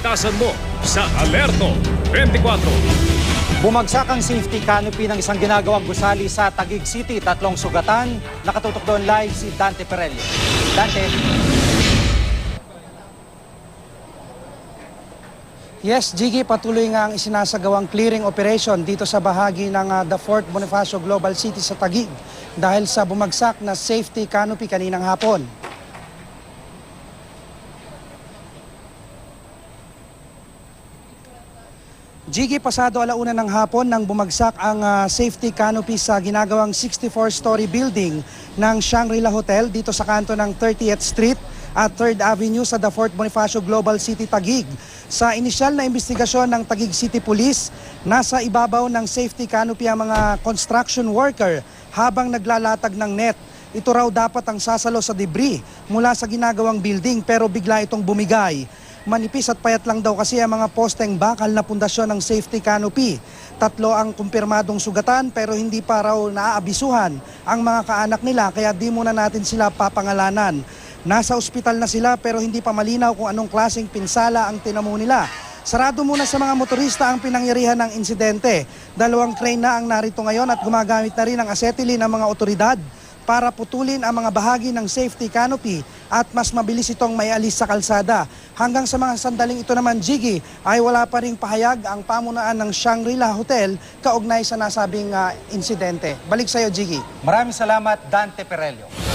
kaligtasan mo sa Alerto 24. Bumagsak ang safety canopy ng isang ginagawang gusali sa Taguig City. Tatlong sugatan. Nakatutok doon live si Dante Perello. Dante. Yes, Jiggy, patuloy nga ang isinasagawang clearing operation dito sa bahagi ng ah, the Fort Bonifacio Global City sa Taguig dahil sa bumagsak na safety canopy kaninang hapon. Jiggy, pasado alauna ng hapon nang bumagsak ang ah, safety canopy sa ginagawang 64-story building ng Shangri-La Hotel dito sa kanto ng 30th Street at 3rd Avenue sa The Fort Bonifacio Global City Taguig. Sa inisyal na investigasyon ng Taguig City Police, nasa ibabaw ng safety canopy ang mga construction worker habang naglalatag ng net. Ito raw dapat ang sasalo sa debris mula sa ginagawang building pero bigla itong bumigay. Manipis at payat lang daw kasi ang mga posteng bakal na pundasyon ng safety canopy. Tatlo ang kumpirmadong sugatan pero hindi pa raw naaabisuhan ang mga kaanak nila kaya di muna natin sila papangalanan. Nasa ospital na sila pero hindi pa malinaw kung anong klaseng pinsala ang tinamo nila. Sarado muna sa mga motorista ang pinangyarihan ng insidente. Dalawang crane na ang narito ngayon at gumagamit na rin ang acetylene ng mga otoridad para putulin ang mga bahagi ng safety canopy at mas mabilis itong may alis sa kalsada. Hanggang sa mga sandaling ito naman, Jiggy, ay wala pa ring pahayag ang pamunaan ng Shangri-La Hotel kaugnay sa nasabing ah, insidente. Balik sa iyo, Jiggy. Maraming salamat, Dante Perello.